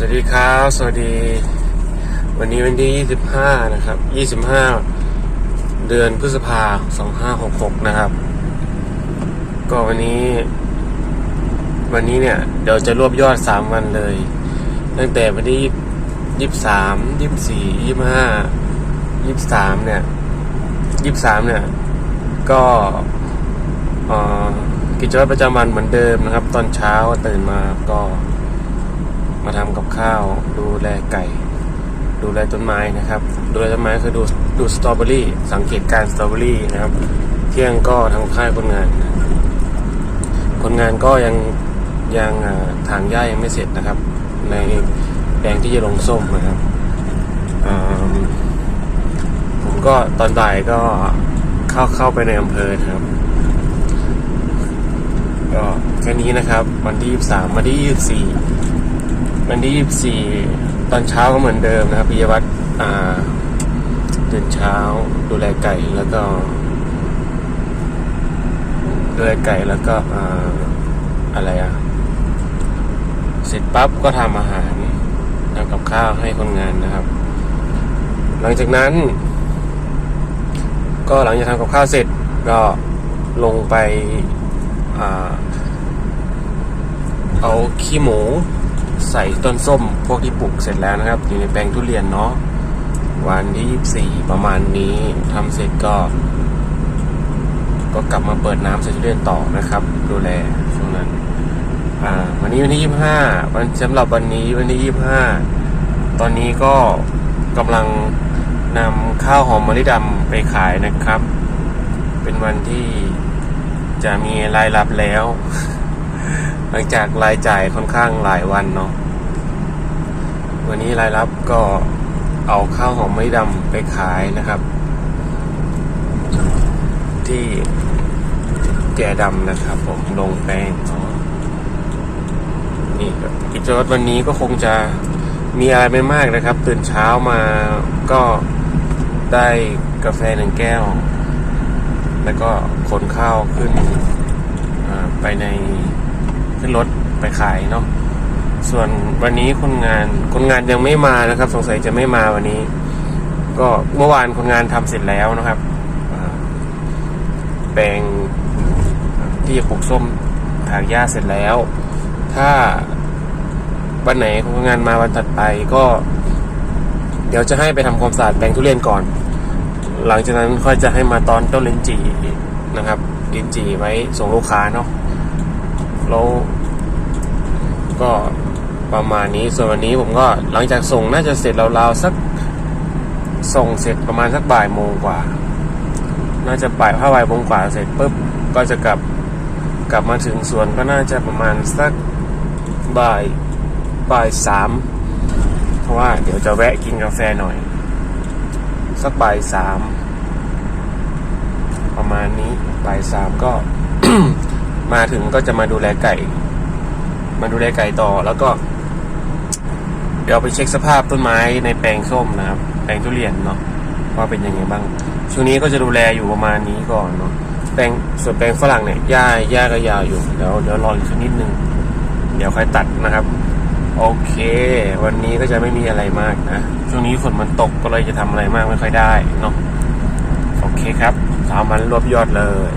สวัสดีครับ สวัสดี วันนี้วันที่ 25 นะครับ 25 เดือนพฤษภา2566 นะครับ ก็วันนี้ วันนี้เนี่ย เดี๋ยวจะรวบยอด 3 วันเลย ตั้งแต่วันที่ 23 24 25 23 เนี่ย 23 เนี่ย ก็กิจวัตรประจำวันเหมือนเดิมนะครับ ตอนเช้าตื่นมาก็ ข้าว ดูแลไก่ ดูแลต้นไม้นะครับ ดูแลต้นไม้คือดูดูสตรอเบอรี่ สังเกตการสตรอเบอรี่นะครับ เที่ยงก็ทำค่ายคนงาน คนงานก็ยังยังอ่าถางหญ้ายังไม่เสร็จนะครับ ในแปลงที่จะลงส้มนะครับผมก็ตอนบ่ายก็เข้าเข้าไปในอำเภอนะครับก็แค่นี้นะครับ วันที่ 23 วันที่ 24 วันที่ 24 ตอนเช้าก็เหมือนเดิมนะครับพิยวัตรอ่าตื่นเช้าดูแลไก่แล้วก็ดูแลไก่แล้วก็อ่าอะไรอะเสร็จปั๊บก็ทำอาหารทำกับข้าวให้คนงานนะครับ หลังจากนั้น ก็หลังจากทำกับข้าวเสร็จก็ลงไปอ่าเอาขี้หมู ใส่ต้นส้มพวกที่ปลูกเสร็จแล้วนะครับ อยู่ในแปลงทุเรียนเนาะวันที่ 24 ประมาณนี้ทำเสร็จก็ ก็กลับมาเปิดน้ำใส่ทุเรียนต่อนะครับ ดูแลช่วงนั้นอ่าวันนี้วันที่ 25 วันสำหรับวันนี้วันที่ 25 ตอนนี้ก็กำลังนำข้าวหอมมะลิดำไปขายนะครับ เป็นวันที่จะมีรายรับแล้ว หลังจากรายจ่ายค่อนข้างหลายวันเนาะวันนี้รายรับก็เอาข้าวหอมไม่ดำไปขายนะครับ ที่แก่ดำนะครับ ผมลงแป้งเนาะนี่กิจวัตรวันนี้ก็คงจะมีอะไรไม่มากนะครับ ตื่นเช้ามาก็ได้กาแฟหนึ่งแก้ว แล้วก็ขนข้าวขึ้นไปใน ขึ้นรถไปขายเนาะส่วนวันนี้คนงานคนงานยังไม่มานะครับ สงสัยจะไม่มาวันนี้ ก็เมื่อวานคนงานทำเสร็จแล้วนะครับแปลงที่จะปลูกส้มถางหญ้าเสร็จแล้ว ถ้าวันไหนคนงานมาวันถัดไปก็ เดี๋ยวจะให้ไปทำความสะอาดแปลงทุเรียนก่อน หลังจากนั้นค่อยจะให้มาตอนต้นลิ้นจีนะครับลิ้นจีไว้ส่งลูกค้าเนาะ แล้วก็ประมาณนี้ส่วนวันนี้ผมก็หลังจากส่งน่าจะเสร็จราวๆสักส่งเสร็จประมาณสักบ่ายโมงกว่า น่าจะบ่ายถ้าบ่ายโมงกว่าเสร็จปุ๊บก็จะกลับกลับมาถึงสวนก็น่าจะประมาณสักบ่ายบ่ายสามเพราะว่าเดี๋ยวจะแวะกินกาแฟหน่อย สักบ่ายสามประมาณนี้บ่ายสามก็ มาถึงก็จะมาดูแลไก่ มาดูแลไก่ต่อ แล้วก็ เดี๋ยวไปเช็คสภาพต้นไม้ในแปลงส้มนะครับ แปลงทุเรียนเนาะว่าเป็นยังไงบ้าง ช่วงนี้ก็จะดูแลอยู่ประมาณนี้ก่อนเนาะแปลงส่วนแปลงฝรั่งเนี่ยหญ้าหญ้าก็ยาวอยู่เดี๋ยวเดี๋ยวรออีกสักนิดนึงเดี๋ยวค่อยตัดนะครับ โอเค วันนี้ก็จะไม่มีอะไรมากนะช่วงนี้ฝนมันตกก็เลยจะทำอะไรมากไม่ค่อยได้เนาะโอเคครับสามวันรวบยอดเลย